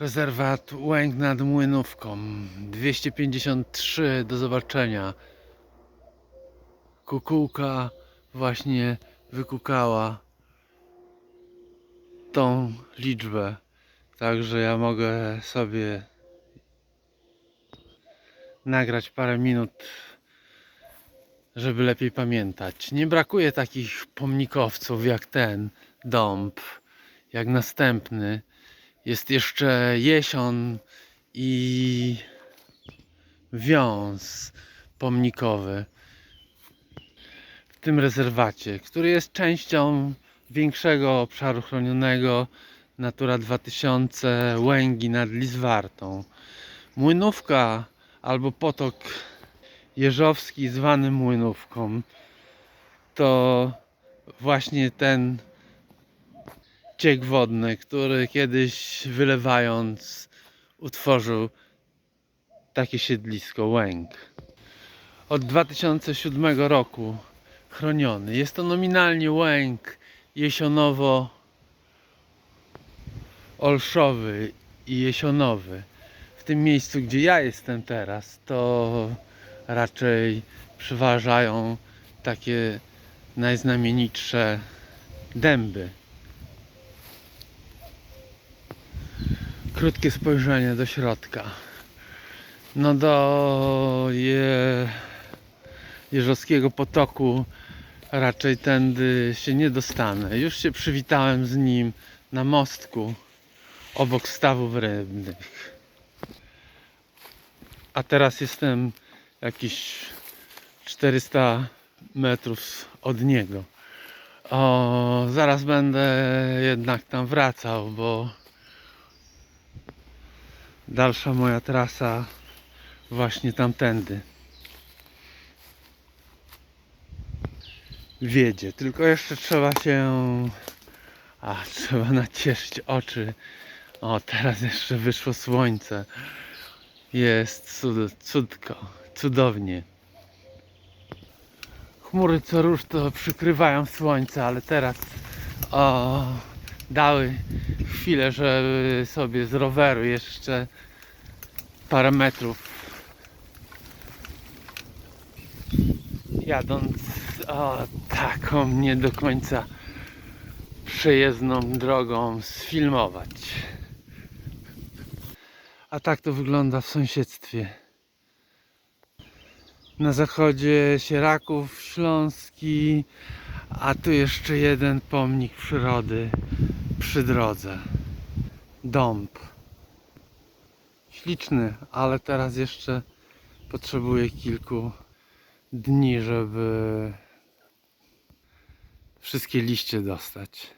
Rezerwat Łęk nad Młynówką. 253 do zobaczenia. Kukułka właśnie wykukała tą liczbę. Także ja mogę sobie nagrać parę minut, żeby lepiej pamiętać. Nie brakuje takich pomnikowców jak ten dąb, jak następny. Jest jeszcze jesion i wiąz pomnikowy w tym rezerwacie, który jest częścią większego obszaru chronionego Natura 2000 Łęgi nad Lizwartą. Młynówka albo potok jeżowski zwany Młynówką to właśnie ten ciek wodny, który kiedyś wylewając utworzył takie siedlisko Łęk. Od 2007 roku chroniony. Jest to nominalnie Łęk jesionowo olszowy i jesionowy. W tym miejscu, gdzie ja jestem teraz, to raczej przeważają takie najznamienitsze dęby. Krótkie spojrzenie do środka. No do je... Jeżowskiego potoku raczej tędy się nie dostanę. Już się przywitałem z nim na mostku obok stawów rybnych. A teraz jestem jakieś 400 metrów od niego. O, zaraz będę jednak tam wracał, bo dalsza moja trasa właśnie tamtędy. Wiedzie, tylko jeszcze trzeba się a trzeba nacieszyć oczy. O, teraz jeszcze wyszło słońce. Jest cud, cudko, cudownie. Chmury co róż to przykrywają słońce, ale teraz o, dały chwilę, żeby sobie z roweru jeszcze parę metrów jadąc o, taką nie do końca przejezdną drogą sfilmować. A tak to wygląda w sąsiedztwie. Na zachodzie Sieraków Śląski, a tu jeszcze jeden pomnik przyrody przy drodze. Dąb. Śliczny, ale teraz jeszcze potrzebuje kilku dni, żeby wszystkie liście dostać.